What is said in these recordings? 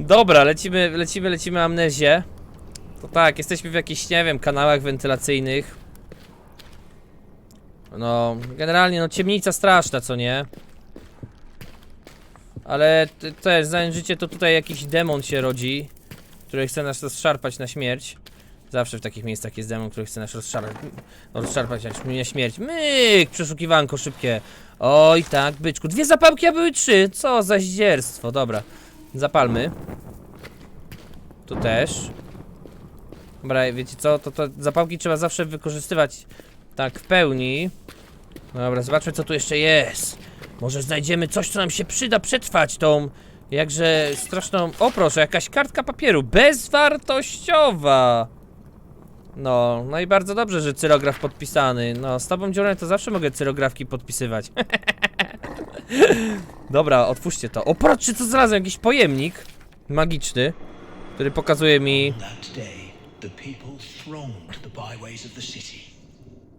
Dobra, lecimy, lecimy, lecimy amnezję. To tak, jesteśmy w jakichś, nie wiem, kanałach wentylacyjnych. No, generalnie, no ciemnica straszna, co nie? Ale też, znając życie, to tutaj jakiś demon się rodzi, który chce nas rozszarpać na śmierć. Zawsze w takich miejscach jest demon, który chce nas rozszarpać, rozszarpać mnie śmierć. Myk! Przeszukiwanko szybkie. Oj tak, byczku. Dwie zapałki, a były trzy. Co za zdzierstwo. Dobra. Zapalmy. Tu też. Dobra, wiecie co? To, to zapałki trzeba zawsze wykorzystywać tak w pełni. Dobra, zobaczmy co tu jeszcze jest. Może znajdziemy coś, co nam się przyda przetrwać tą jakże straszną... O proszę, jakaś kartka papieru. Bezwartościowa. No, no i bardzo dobrze, że cyrograf podpisany. No, z tobą dziurę to zawsze mogę cyrografki podpisywać. Dobra, otwórzcie to. O, patrzcie co znalazłem, jakiś pojemnik magiczny, który pokazuje mi...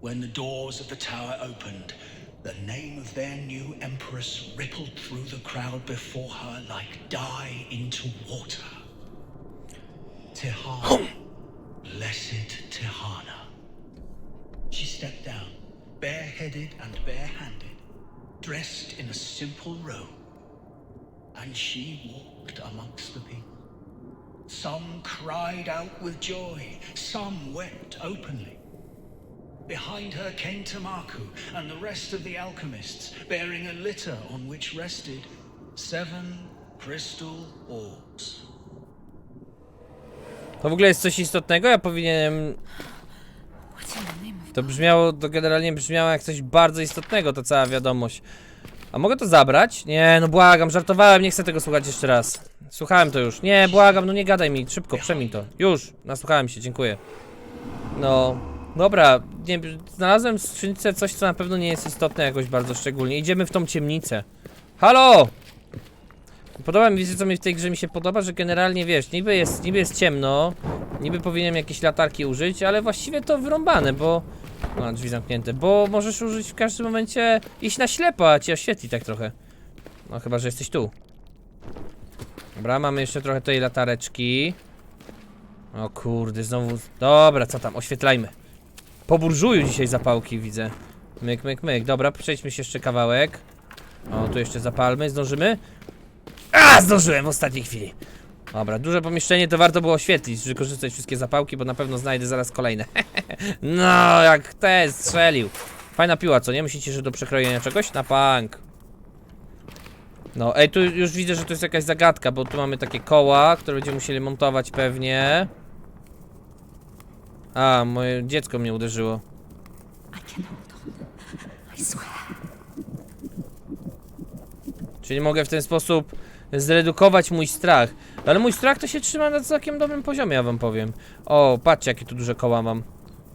When the doors of the tower opened, the name of their new empress rippled through the crowd before her like dye into water. Tehana. Blessed Tehana. She stepped down, bareheaded and barehanded, dressed in a simple robe, and she walked amongst the people. Some cried out with joy, some wept openly. Behind her came Tamaku and the rest of the alchemists, bearing a litter on which rested seven crystal orbs. To w ogóle jest coś istotnego? Ja powinienem... To brzmiało, to generalnie brzmiało jak coś bardzo istotnego, to cała wiadomość. A mogę to zabrać? Nie, no błagam, żartowałem, nie chcę tego słuchać jeszcze raz. Słuchałem to już. Nie, błagam, no nie gadaj mi, szybko, przemij to. Już, nasłuchałem się, dziękuję. No, dobra, nie, znalazłem w skrzynce coś, co na pewno nie jest istotne jakoś bardzo szczególnie. Idziemy w tą ciemnicę. Halo! Podoba mi się, co mi w tej grze mi się podoba, że generalnie wiesz, niby jest, niby jest ciemno, niby powinienem jakieś latarki użyć, ale właściwie to wyrąbane, bo... No, drzwi zamknięte, bo możesz użyć w każdym momencie, iść na ślepo, a ci oświetli tak trochę. No chyba, że jesteś tu. Dobra, mamy jeszcze trochę tej latareczki. O kurde, znowu... Dobra, co tam, oświetlajmy. Po burżuju dzisiaj zapałki widzę. Myk, myk, myk. Dobra, przejdźmy się jeszcze kawałek. O, tu jeszcze zapalmy, zdążymy? Zdążyłem w ostatniej chwili. Dobra, duże pomieszczenie to warto było oświetlić, wykorzystać wszystkie zapałki, bo na pewno znajdę zaraz kolejne. no, jak te strzelił. Fajna piła, co nie? Myślicie, że do przekrojenia czegoś? Na punk. No, ej, tu już widzę, że to jest jakaś zagadka, bo tu mamy takie koła, które będziemy musieli montować pewnie. A, moje dziecko mnie uderzyło. Czyli mogę w ten sposób zredukować mój strach. Ale mój strach to się trzyma na całkiem dobrym poziomie, ja wam powiem. O, patrzcie jakie tu duże koła mam.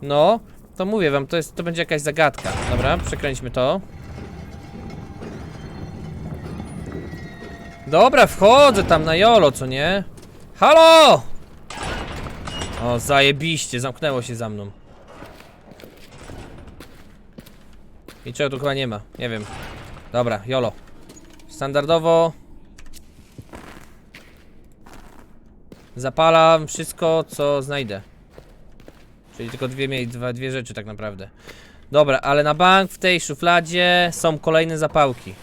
No, to mówię wam, to jest, to będzie jakaś zagadka. Dobra, przekręćmy to. Dobra, wchodzę tam na jolo, co nie? Halo! O, zajebiście, zamknęło się za mną. I czego tu chyba nie ma, nie wiem. Dobra, jolo. Standardowo Zapalam wszystko, co znajdę. Czyli tylko dwie, dwa, dwie rzeczy tak naprawdę. Dobra, ale na bank w tej szufladzie są kolejne zapałki.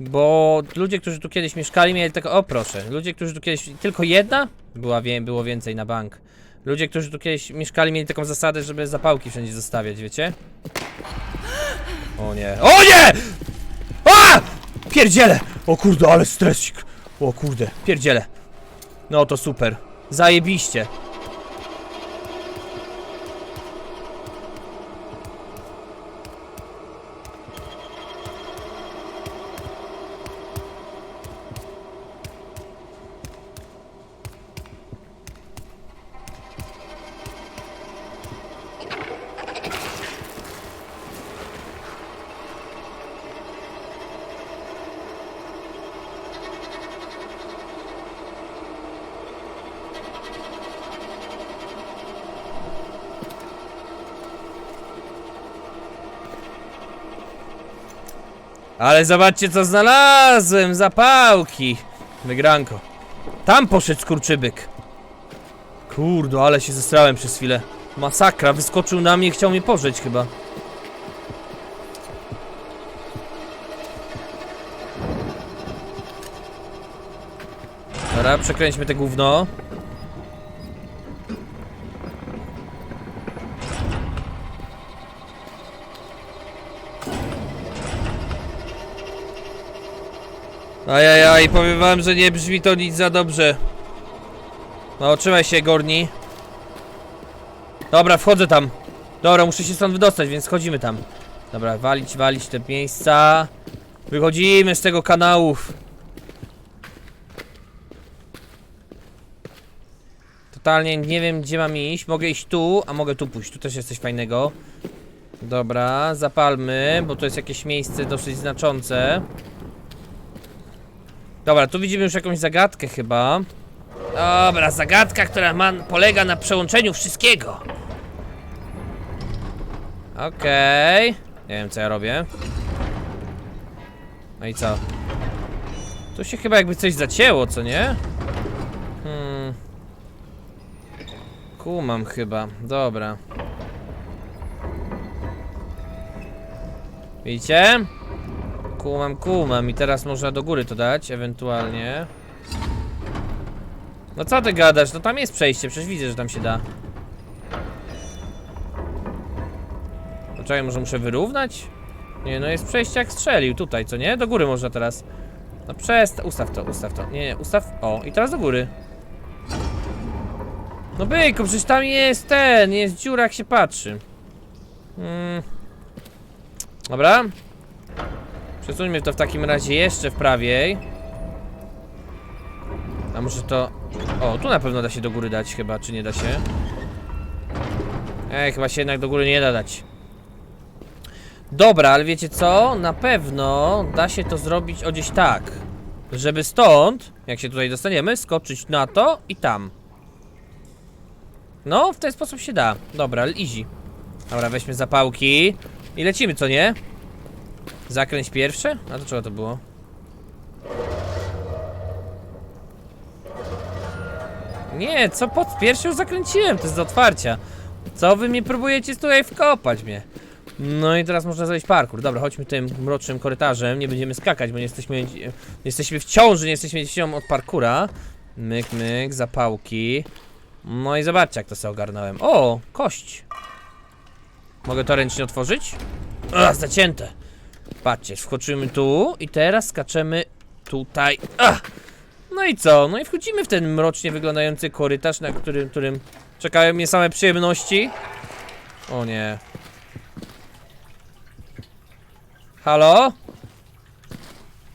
Bo ludzie, którzy tu kiedyś mieszkali, mieli tylko. O proszę, ludzie, którzy tu kiedyś. Tylko jedna? Była, wie, było więcej na bank. Ludzie, którzy tu kiedyś mieszkali, mieli taką zasadę, żeby zapałki wszędzie zostawiać, wiecie? O nie. O nie! A! Pierdziele! O kurde, ale stresik. O kurde, pierdziele. No to super. Zajebiście. Ale zobaczcie co znalazłem! Zapałki! Wygranko. Tam poszedł skurczybyk. Kurde, ale się zestrałem przez chwilę. Masakra, wyskoczył na mnie i chciał mnie pożeć chyba. Dobra, przekręćmy te gówno. Ajajaj, powiem wam, że nie brzmi to nic za dobrze. No, trzymaj się, Gorni. Dobra, wchodzę tam. Dobra, muszę się stąd wydostać, więc schodzimy tam. Dobra, walić, walić te miejsca. Wychodzimy z tego kanałów. Totalnie nie wiem, gdzie mam iść. Mogę iść tu, a mogę tu pójść. Tu też jest coś fajnego. Dobra, zapalmy, bo to jest jakieś miejsce dosyć znaczące. Dobra, tu widzimy już jakąś zagadkę chyba. Dobra, zagadka, która ma, polega na przełączeniu wszystkiego. Okej. Nie wiem co ja robię. No i co? Tu się chyba jakby coś zacięło, co nie? Hmm. Kumam chyba. Dobra. Widzicie? Kumam, kumam i teraz można do góry to dać, ewentualnie. No co ty gadasz? No tam jest przejście, przecież widzę, że tam się da. Poczekaj, może muszę wyrównać? Nie, no jest przejście jak strzelił tutaj, co nie? Do góry można teraz. No przest... Ustaw to, ustaw to. Nie, nie, ustaw... O, i teraz do góry. No byku, przecież tam jest ten, jest dziura jak się patrzy. Hmm. Dobra. Przesuńmy to w takim razie jeszcze w prawiej. A może to... O, tu na pewno da się do góry dać chyba, czy nie da się? Ej, chyba się jednak do góry nie da dać. Dobra, ale wiecie co? Na pewno da się to zrobić o gdzieś tak. Żeby stąd, jak się tutaj dostaniemy, skoczyć na to i tam. No, w ten sposób się da. Dobra, easy. Dobra, weźmy zapałki i lecimy, co nie? Zakręć pierwszy? A do czego to było? Nie, co pod pierwszy już zakręciłem, to jest do otwarcia. Co wy mi próbujecie tutaj wkopać mnie? No i teraz można zrobić parkour. Dobra, chodźmy tym mrocznym korytarzem. Nie będziemy skakać, bo nie jesteśmy, nie jesteśmy w ciąży, nie jesteśmy dziecią od parkura. Myk, myk, zapałki. No i zobaczcie, jak to sobie ogarnąłem. O, kość. Mogę to ręcznie otworzyć? A, zacięte. Patrzcie, wchodzimy tu i teraz skaczemy tutaj. Ach! No i co? No i wchodzimy w ten mrocznie wyglądający korytarz, na którym, którym czekają mnie same przyjemności. O nie. Halo?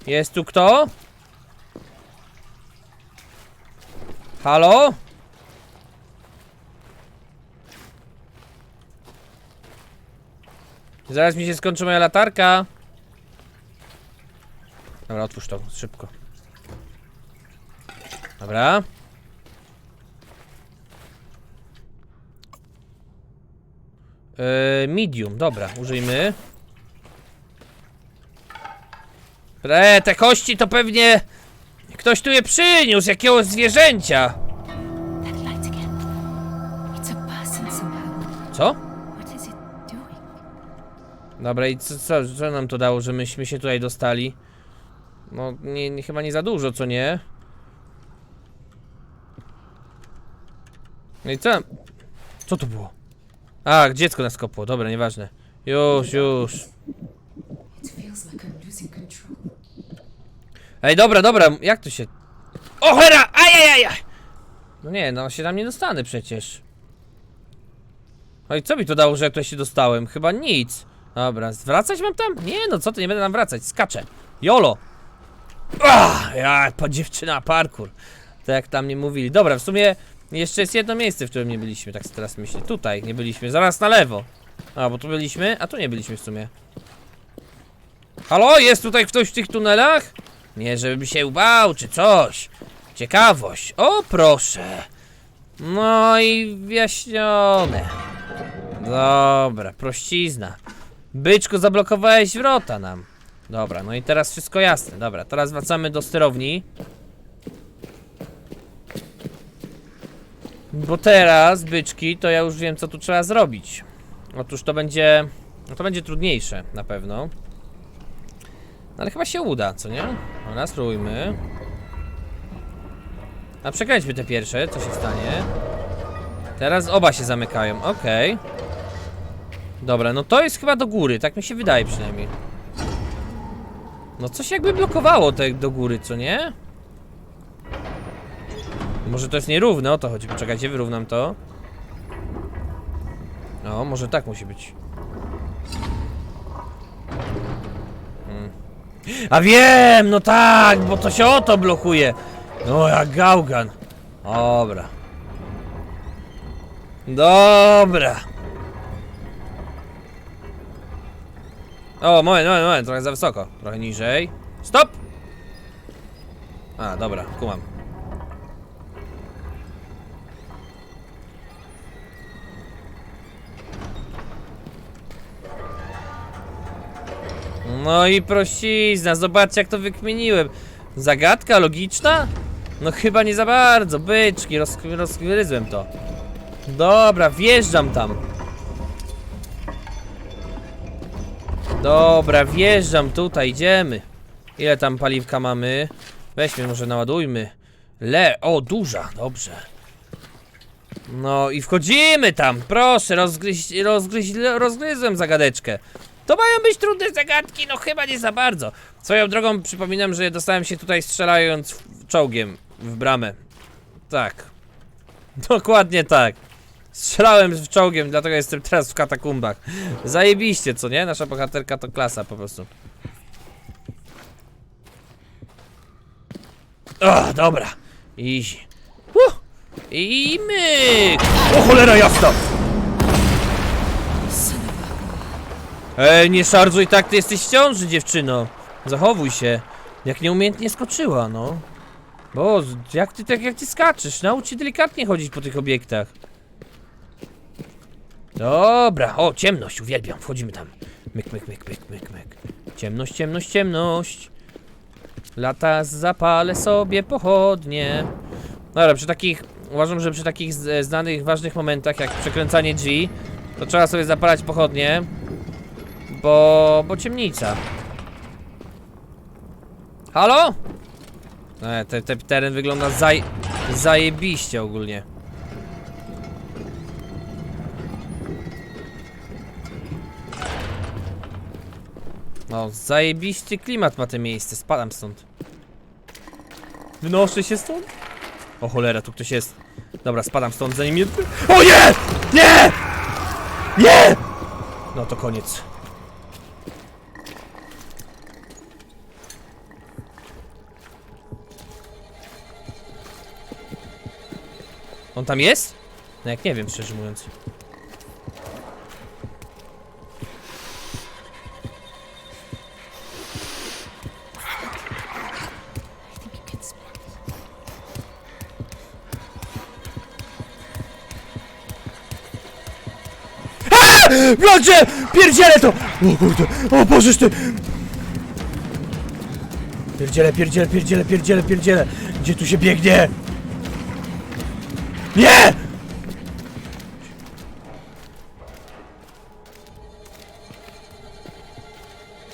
Jest tu kto? Halo? Zaraz mi się skończy moja latarka. Dobra, otwórz to szybko. Dobra. Yy, medium, dobra, użyjmy. E, te kości to pewnie ktoś tu je przyniósł, jakiegoś zwierzęcia. Co? Dobra, i co, co, co nam to dało, że myśmy się tutaj dostali? No, nie, nie, chyba nie za dużo, co nie? No i co? Co to było? A, dziecko nas kopło, dobra, nieważne. Już, już. Ej, dobra, dobra, jak to się... O, hera! Ajajajaj! No nie, no się tam nie dostanę przecież. No i co mi to dało, że ja tutaj się dostałem? Chyba nic. Dobra, zwracać mam tam? Nie, no co ty, nie będę tam wracać, skaczę. Jolo! Ah, ja, pa dziewczyna, parkour. Tak jak tam nie mówili. Dobra, w sumie jeszcze jest jedno miejsce, w którym nie byliśmy, tak teraz myślę. Tutaj nie byliśmy, zaraz na lewo. A, bo tu byliśmy, a tu nie byliśmy w sumie. Halo, jest tutaj ktoś w tych tunelach? Nie, żebym się bał, czy coś. Ciekawość. O, proszę. No i wyjaśnione. Dobra, prościzna. Byczku, zablokowałeś wrota nam. Dobra, no i teraz wszystko jasne. Dobra, teraz wracamy do sterowni. Bo teraz, byczki, to ja już wiem, co tu trzeba zrobić. Otóż to będzie... No to będzie trudniejsze, na pewno. No ale chyba się uda, co nie? Dobra, spróbujmy. A przekręćmy te pierwsze, co się stanie. Teraz oba się zamykają, okej. Dobra, no to jest chyba do góry, tak mi się wydaje przynajmniej. No coś jakby blokowało te do góry, co nie? Może to jest nierówne, o to chodzi. Poczekajcie, wyrównam to. No, może tak musi być. Hmm. A wiem, no tak, bo to się o to blokuje. No, jak gałgan. Dobra. Dobra. O, moment, moment, moment, trochę za wysoko. Trochę niżej. Stop! A, dobra, kumam. No i prościzna, zobaczcie jak to wykminiłem. Zagadka logiczna? No chyba nie za bardzo, byczki, roz, rozgryzłem to. Dobra, wjeżdżam tam. Dobra, wjeżdżam tutaj, idziemy. Ile tam paliwka mamy? Weźmy, może naładujmy. Le, o, duża, dobrze. No i wchodzimy tam, proszę, rozgryź, rozgryź, rozgryzłem zagadeczkę. To mają być trudne zagadki, no chyba nie za bardzo. Swoją drogą przypominam, że dostałem się tutaj strzelając czołgiem w bramę. Tak. Dokładnie tak. Strzelałem w czołgiem, dlatego jestem teraz w katakumbach. Zajebiście, co nie? Nasza bohaterka to klasa po prostu. O, dobra. Easy. Uh! I myk! O cholera jasna! Ej, nie szarżuj tak, ty jesteś w ciąży, dziewczyno. Zachowuj się. Jak nieumiejętnie skoczyła, no. Bo, jak ty tak jak ty skaczesz? Naucz się delikatnie chodzić po tych obiektach. Dobra, o, ciemność, uwielbiam, wchodzimy tam. Myk, myk, myk, myk, myk, myk. Ciemność, ciemność, ciemność. Lata zapalę sobie pochodnie. Dobra, przy takich, uważam, że przy takich z- znanych, ważnych momentach, jak przekręcanie G, to trzeba sobie zapalać pochodnie. Bo, bo ciemnica. Halo? E, te, te, teren wygląda zaj, zajebiście ogólnie. No, zajebisty klimat ma to miejsce, spadam stąd. Wynoszę się stąd? O cholera, tu ktoś jest. Dobra, spadam stąd zanim mnie... O nie! Nie! Nie! No to koniec. On tam jest? No jak nie wiem, szczerze mówiąc. Blodzie! Pierdzielę to! O kurde! O Bożeż ty! Pierdzielę, pierdzielę, pierdzielę, pierdzielę, pierdzielę! Gdzie tu się biegnie? Nie!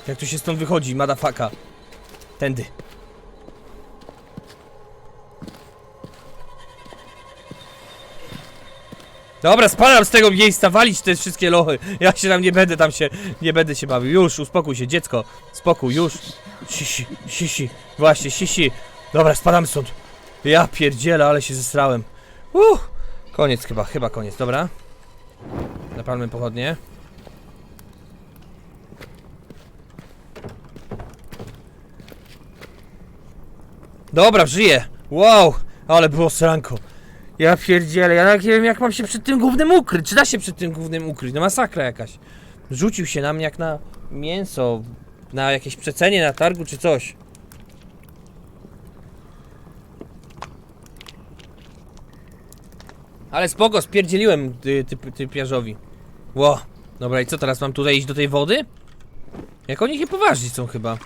Jak tu się stąd wychodzi, madafaka? Tędy. Dobra, spadam z tego miejsca, walić te wszystkie lochy. Ja się tam nie będę, tam się, nie będę się bawił. Już, uspokój się, dziecko. Spokój, już. Sisi, sisi, właśnie, sisi. Dobra, spadam stąd. Ja pierdzielę, ale się zesrałem. Uh, koniec chyba, chyba koniec, dobra. Zapalmy pochodnie. Dobra, żyję. Wow, ale było sranko. Ja pierdzielę, ja nie wiem jak mam się przed tym głównym ukryć. Czy da się przed tym głównym ukryć? No masakra jakaś. Rzucił się na mnie jak na mięso, na jakieś przecenie na targu czy coś. Ale spoko, spierdzieliłem ty, ty, typiarzowi. Ło, dobra i co teraz mam tutaj iść do tej wody? Jak oni niepoważni są chyba.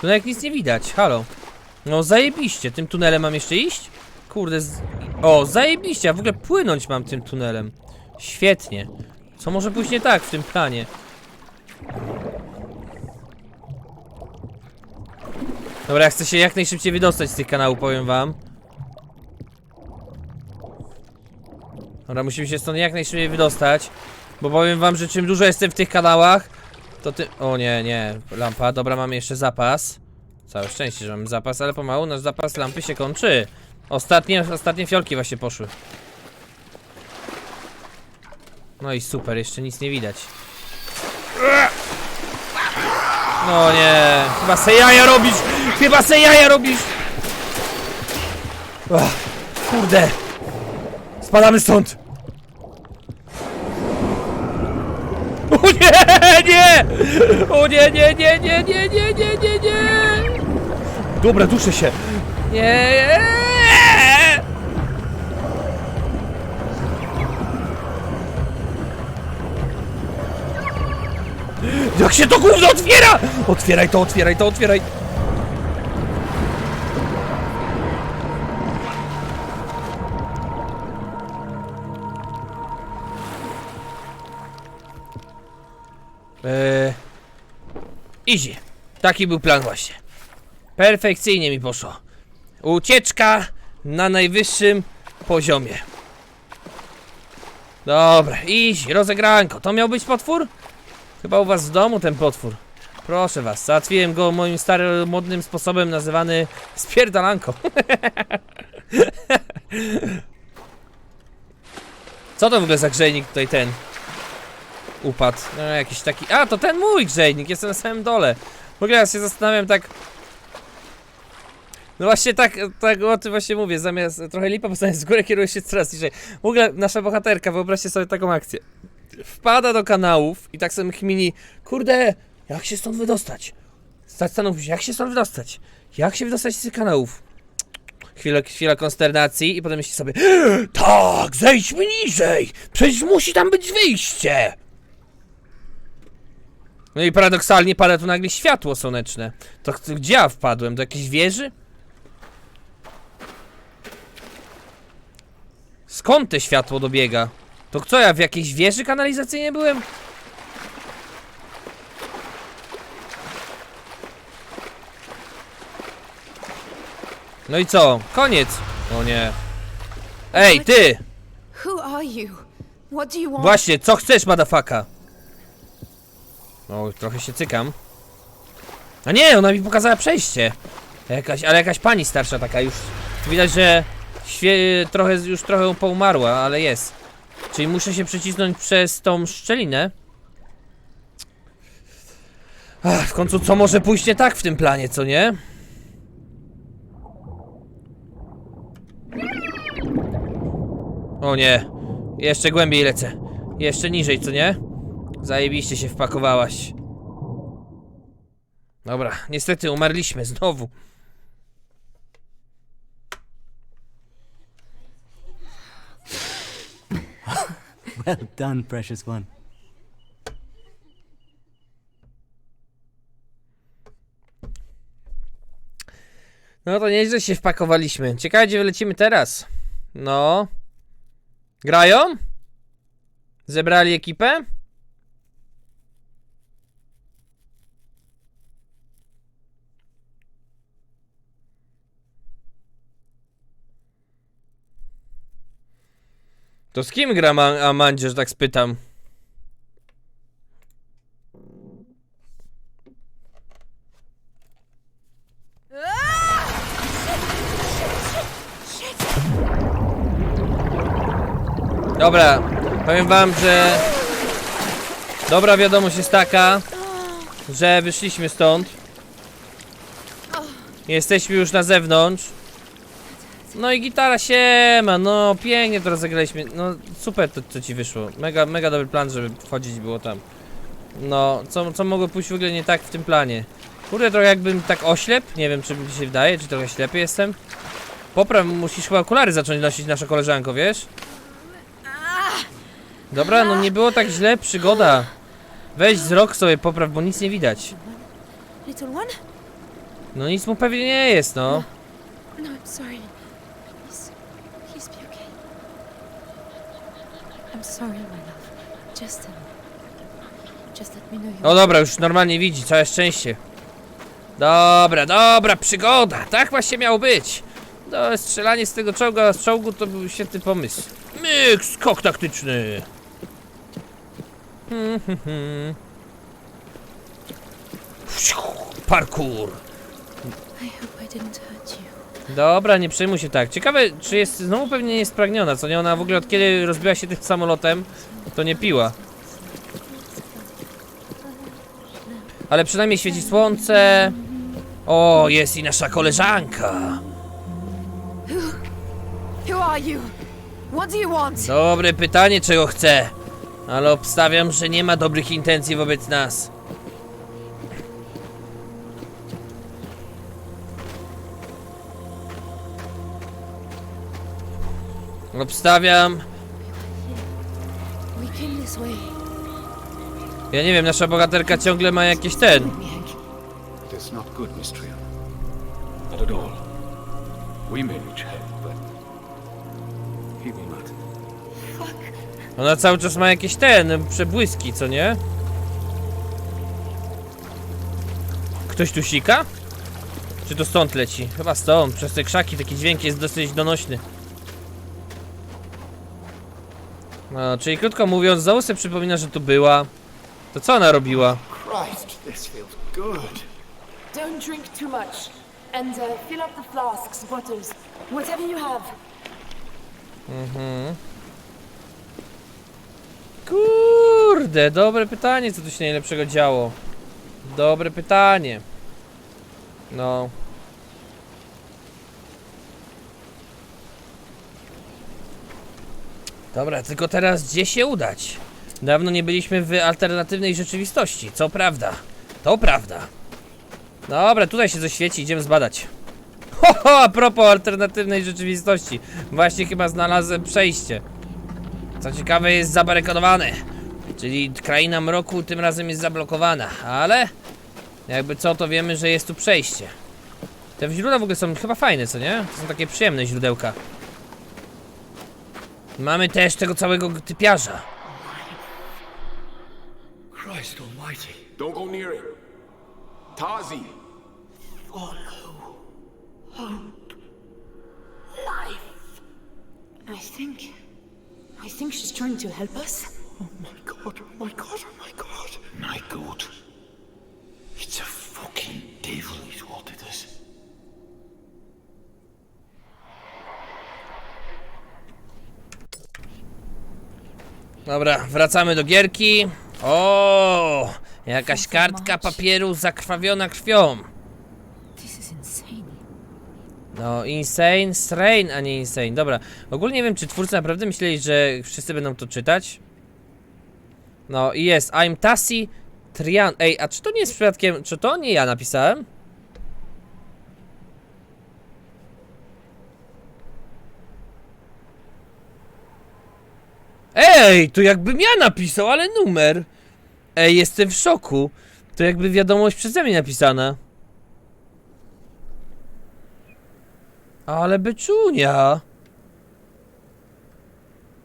Tu jak nic nie widać, halo. No zajebiście, tym tunelem mam jeszcze iść? Kurde, z... O, zajebiście, a w ogóle płynąć mam tym tunelem. Świetnie. Co może pójść nie tak w tym planie? Dobra, ja chcę się jak najszybciej wydostać z tych kanałów, powiem wam. Dobra, musimy się stąd jak najszybciej wydostać. Bo powiem wam, że czym dłużej jestem w tych kanałach, to ty... O nie, nie, lampa, dobra, mamy jeszcze zapas. Całe szczęście, że mamy zapas, ale pomału nasz zapas lampy się kończy. Ostatnie, ostatnie fiolki właśnie poszły. No i super, jeszcze nic nie widać. No nie, chyba se jaja robisz! Chyba se jaja robisz! Kurde! Spadamy stąd! O nie, nie! O nie, nie, nie, nie, nie, nie, nie, nie, nie! Dobra, duszę się! Nie! Jak się to gówno otwiera! Otwieraj to, otwieraj to, otwieraj! Eee, easy. Taki był plan właśnie. Perfekcyjnie mi poszło. Ucieczka na najwyższym poziomie. Dobra, easy, rozegranko. To miał być potwór? Chyba u was w domu ten potwór. Proszę was, załatwiłem go moim starym, modnym sposobem nazywany spierdalanką. Co to w ogóle za grzejnik tutaj ten? Upadł. No, jakiś taki... A, to ten mój grzejnik, jestem na samym dole. W ogóle ja się zastanawiam tak... No właśnie tak, tak o tym właśnie mówię, zamiast trochę lipa, bo zamiast z góry kieruje się coraz niżej. W ogóle nasza bohaterka, wyobraźcie sobie taką akcję. Wpada do kanałów i tak sobie chmini, kurde, jak się stąd wydostać? Zastanów się, jak się stąd wydostać? Jak się wydostać z tych kanałów? Chwilę, chwila konsternacji i potem myśli sobie Tak, zejdźmy niżej! Przecież musi tam być wyjście! No i paradoksalnie pada tu nagle światło słoneczne. To ch- gdzie ja wpadłem? Do jakiejś wieży? Skąd te światło dobiega? To co, ja w jakiejś wieży kanalizacyjnej byłem? No i co? Koniec! O nie. Ej, ty! Who are you? What do you want? Właśnie, co chcesz, madafaka? O, trochę się cykam. A nie, ona mi pokazała przejście. Jakaś, ale jakaś pani starsza taka już. Widać, że trochę, już trochę poumarła, ale jest. Czyli muszę się przecisnąć przez tą szczelinę. Ach, w końcu co może pójść nie tak w tym planie, co nie? O nie. Jeszcze głębiej lecę. Jeszcze niżej, co nie? Zajebiście się wpakowałaś. Dobra, niestety umarliśmy znowu. Well done, precious one. No to nieźle się wpakowaliśmy. Ciekawe, gdzie wylecimy teraz. No. Grają? Zebrali ekipę? To z kim gra Ma- Amandzie, że tak spytam? Dobra, powiem wam, że dobra wiadomość jest taka, że wyszliśmy stąd. Jesteśmy już na zewnątrz. No i gitara się ma, no pięknie to rozegraliśmy. No super to, to ci wyszło. Mega, mega dobry plan, żeby wchodzić było tam. No, co, co mogło pójść w ogóle nie tak w tym planie? Kurde, trochę jakbym tak oślep, nie wiem czy mi się wydaje, czy trochę ślepy jestem. Popraw, musisz chyba okulary zacząć nosić nasza koleżanko, wiesz? Dobra, no nie było tak źle, przygoda. Weź wzrok sobie popraw, bo nic nie widać. No nic mu pewnie nie jest, no. No, I'm sorry. Please, please be okay. I'm sorry, my love. Just, um, just let me know you. O dobra, już normalnie widzi, całe szczęście. Dobra, dobra, przygoda, tak właśnie miało być. No, strzelanie z tego czołga, z czołgu to był świetny pomysł. Myk, skok taktyczny. Hmm, hmm, hmm. Parkour. I hope I didn't. Dobra, nie przejmuj się tak. Ciekawe, czy jest znowu pewnie niespragniona, co nie? Ona w ogóle od kiedy rozbiła się tym samolotem, to nie piła. Ale przynajmniej świeci słońce. O, jest i nasza koleżanka. Dobre pytanie, czego chce. Ale obstawiam, że nie ma dobrych intencji wobec nas. Obstawiam. Ja nie wiem, nasza bohaterka ciągle ma jakieś ten. Miek. It is not good, Miss Triana. Not at all. We may reach help, but he will not. Fuck. Ona cały czas ma jakieś ten, przebłyski, co nie? Ktoś tu sika? Czy to stąd leci? Chyba stąd, przez te krzaki taki dźwięk jest dosyć donośny. No, czyli krótko mówiąc, znowu sobie przypomina, że tu była. To co ona robiła? Christ, this feels good. Don't drink too much. And uh, fill up the flasks, bottles, whatever you have. Kurde, dobre pytanie, co tu się najlepszego działo. Dobre pytanie. No. Dobra, tylko teraz gdzie się udać? Dawno nie byliśmy w alternatywnej rzeczywistości, co prawda. To prawda. Dobra, tutaj się zaświeci, idziemy zbadać. Ho, ho, a propos alternatywnej rzeczywistości. Właśnie chyba znalazłem przejście. Co ciekawe jest zabarykadowane. Czyli kraina mroku tym razem jest zablokowana, ale jakby co to wiemy, że jest tu przejście. Te źródła w ogóle są chyba fajne, co nie? To są takie przyjemne źródełka. Mamy też tego całego typiarza. Christ almighty. Don't go near him. Tazi. I think. I think she's trying to help us. Oh my god, oh my god, oh my god. My god. It's a fucking devil is what it is. Dobra, wracamy do gierki. O, jakaś kartka papieru zakrwawiona krwią. No, insane, strain, a nie insane. Dobra, ogólnie nie wiem, czy twórcy naprawdę myśleli, że wszyscy będą to czytać. No i jest, I'm Tassi Trian. Ej, a czy to nie jest przypadkiem, czy to nie ja napisałem? Ej, to jakbym ja napisał, ale numer. Ej, jestem w szoku. To jakby wiadomość przeze mnie napisana. Ale beczunia.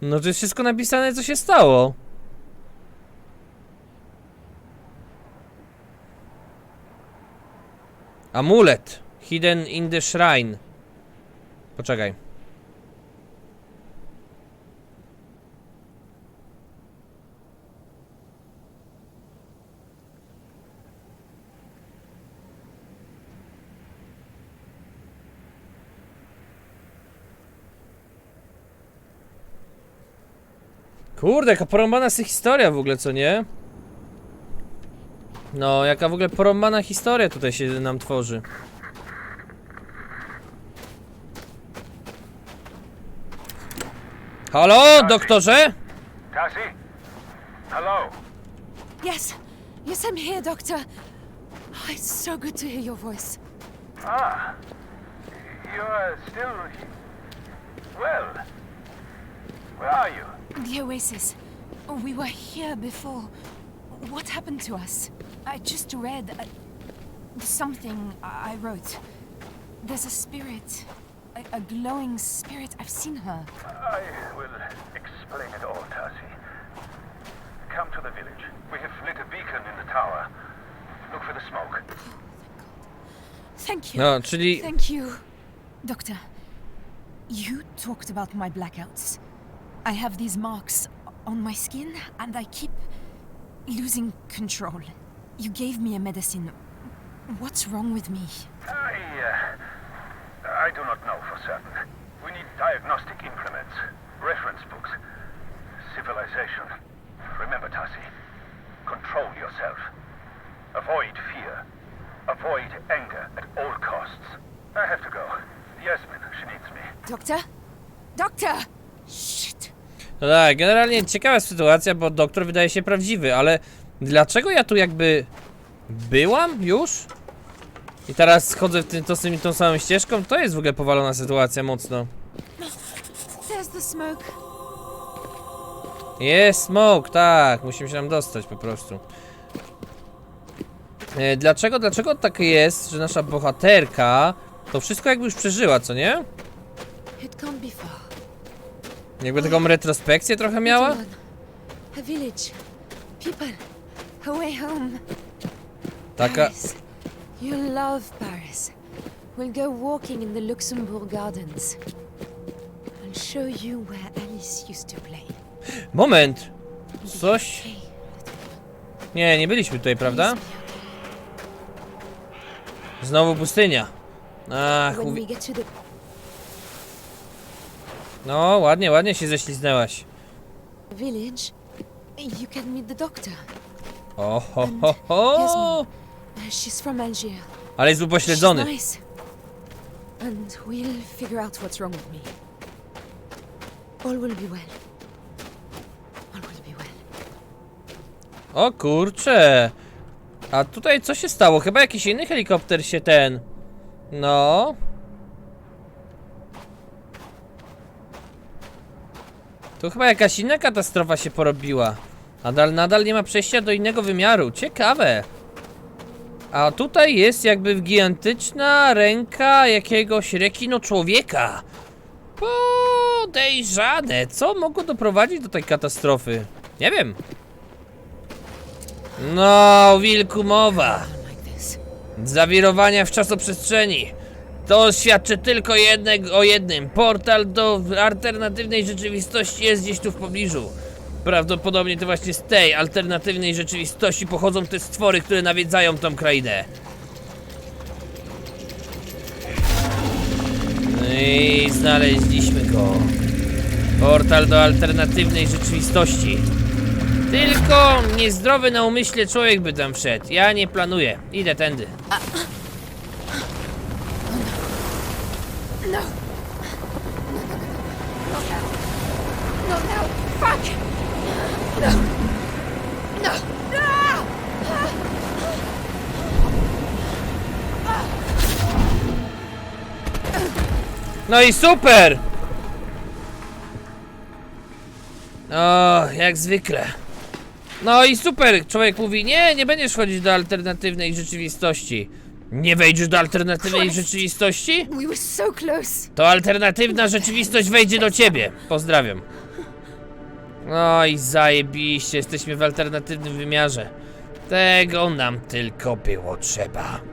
No to jest wszystko napisane, co się stało. Amulet. Hidden in the shrine. Poczekaj. Kurde, jaka porąbana jest historia w ogóle, co nie? No, jaka w ogóle porąbana historia tutaj się nam tworzy. Halo, doktorze? Cassie? Hello? Yes. Yes, I'm here, Doctor. Oh, it's so good to hear your voice. Ah. You are still. Well. Where are you? The Oasis. Oh, we were here before. What happened to us? I just read uh, something I I wrote. There's a spirit A, a glowing spirit. I've seen her. I will explain it all, Tassie. Come to the village. We have lit a beacon in the tower. Look for the smoke. Thank you. No, czyli Thank you. Doctor, you talked about my blackouts. I have these marks on my skin and I keep losing control. You gave me a medicine. What's wrong with me? I, uh, I do not know for certain. We need diagnostic implements, reference books, civilization. Remember, Tassie, control yourself. Avoid fear. Avoid anger at all costs. I have to go. Yasmin, she needs me. Doctor? Doctor! Shit. No tak, generalnie ciekawa sytuacja, bo doktor wydaje się prawdziwy, ale dlaczego ja tu jakby byłam już? I teraz schodzę w tym, to, z tymi- tą samą ścieżką? To jest w ogóle powalona sytuacja mocno. Jest smoke, tak, musimy się tam dostać po prostu. E, dlaczego, dlaczego tak jest, że nasza bohaterka to wszystko jakby już przeżyła, co nie? It can't be far. Jakby taką retrospekcję trochę miała? Little one. A village. People. A way home. Taka... Paris. You love Paris. We'll go walking in the Luxembourg Gardens. I'll show you where Alice used to play. Moment! Coś... Nie, nie byliśmy tutaj, prawda? Znowu pustynia. Ach, uwi- we get to the no ładnie, ładnie się ześliznęłaś. village, you can meet the doctor. O, ho, ho, She's from Algiers. Ale jest upośledzony. nice. And we'll figure out what's wrong with me. All will be well. All will be well. O kurcze. A tutaj co się stało? Chyba jakiś inny helikopter się ten... No... Tu chyba jakaś inna katastrofa się porobiła. Nadal, nadal nie ma przejścia do innego wymiaru. Ciekawe. A tutaj jest jakby gigantyczna ręka jakiegoś rekino człowieka. Podejrzane. Co mogło doprowadzić do tej katastrofy? Nie wiem. No, wilku mowa. Zawirowania w czasoprzestrzeni. To świadczy tylko jednego, o jednym. Portal do alternatywnej rzeczywistości jest gdzieś tu w pobliżu. Prawdopodobnie to właśnie z tej alternatywnej rzeczywistości pochodzą te stwory, które nawiedzają tą krainę. No i znaleźliśmy go. Portal do alternatywnej rzeczywistości. Tylko niezdrowy na umyśle człowiek by tam wszedł. Ja nie planuję. Idę tędy. No, no! Fuck! No! No! Ah! No i super! O, jak zwykle. No i super, człowiek mówi, nie, nie będziesz chodzić do alternatywnej rzeczywistości. Nie wejdziesz do alternatywnej rzeczywistości? We were so close. To alternatywna rzeczywistość wejdzie do ciebie. Pozdrawiam. No i zajebiście, jesteśmy w alternatywnym wymiarze. Tego nam tylko było trzeba.